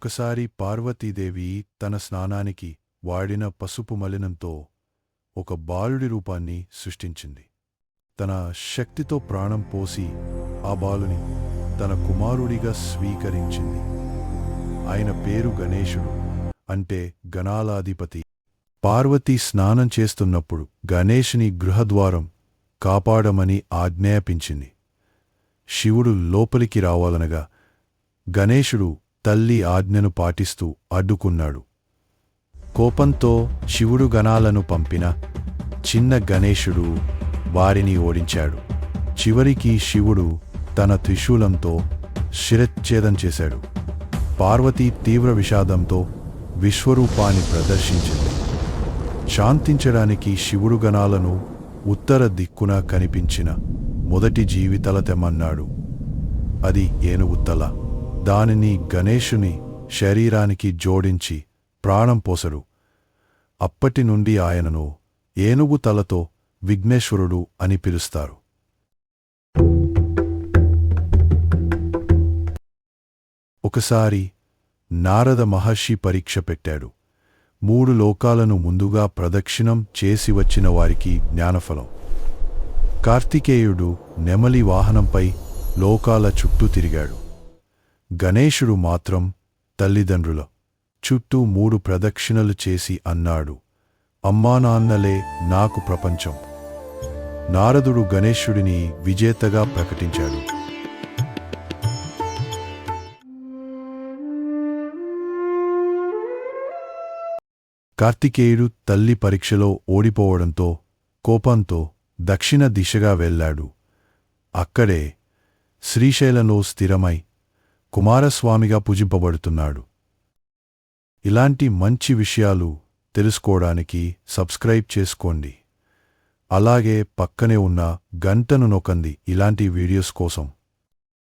ఒకసారి పార్వతీదేవి తన స్నానానికి వాడిన పసుపు మలినంతో ఒక బాలుడి రూపాన్ని సృష్టించింది. తన శక్తితో ప్రాణం పోసి ఆ బాలుని తన కుమారుడిగా స్వీకరించింది. ఆయన పేరు గణేశుడు అంటే గణాలాధిపతి. పార్వతి స్నానం చేస్తున్నప్పుడు గణేశుని గృహద్వారం కాపాడమని ఆజ్ఞాపించింది. శివుడు లోపలికి రావాలనగా గణేశుడు తల్లి ఆజ్ఞను పాటిస్తూ అడ్డుకున్నాడు. కోపంతో శివుడు గణాలను పంపిన చిన్న గణేశుడు వారిని ఓడించాడు. చివరికి శివుడు తన త్రిశూలంతో శిరచ్ఛేదం చేశాడు. పార్వతి తీవ్ర విషాదంతో విశ్వరూపాన్ని ప్రదర్శించింది. శాంతించడానికి శివుడు గణాలను ఉత్తర దిక్కున కనిపించిన మొదటి జీవితల తెమ్మన్నాడు అది ఏనుగు దానిని గణేషుని శరీరానికి జోడించి ప్రాణం పోసడు. అప్పటి నుండి ఆయనను ఏనుగు తలతో విఘ్నేశ్వరుడు అని పిలుస్తారు. ఒకసారి నారద మహర్షి పరీక్ష పెట్టాడు. మూడు లోకాలను ముందుగా ప్రదక్షిణం చేసి వచ్చిన వారికి జ్ఞానఫలం. కార్తికేయుడు నెమలి వాహనంపై లోకాల చుట్టూ తిరిగాడు. గణేశుడు మాత్రం తల్లిదండ్రుల చుట్టూ మూడు ప్రదక్షిణలు చేసి అన్నాడు అమ్మానాన్నలే నాకు ప్రపంచం. నారదుడు గణేశుడిని విజేతగా ప్రకటించాడు. కార్తికేయుడు తల్లి పరీక్షలో ఓడిపోవడంతో కోపంతో దక్షిణ దిశగా వెళ్ళాడు. అక్కడే శ్రీశైలంలో స్థిరమై కుమారస్వామిగా పూజింపబడుతున్నాడు. ఇలాంటి మంచి విషయాలు తెలుసుకోవడానికి సబ్స్క్రైబ్ చేసుకోండి. అలాగే పక్కనే ఉన్న గంటను నొక్కండి ఇలాంటి వీడియోస్ కోసం.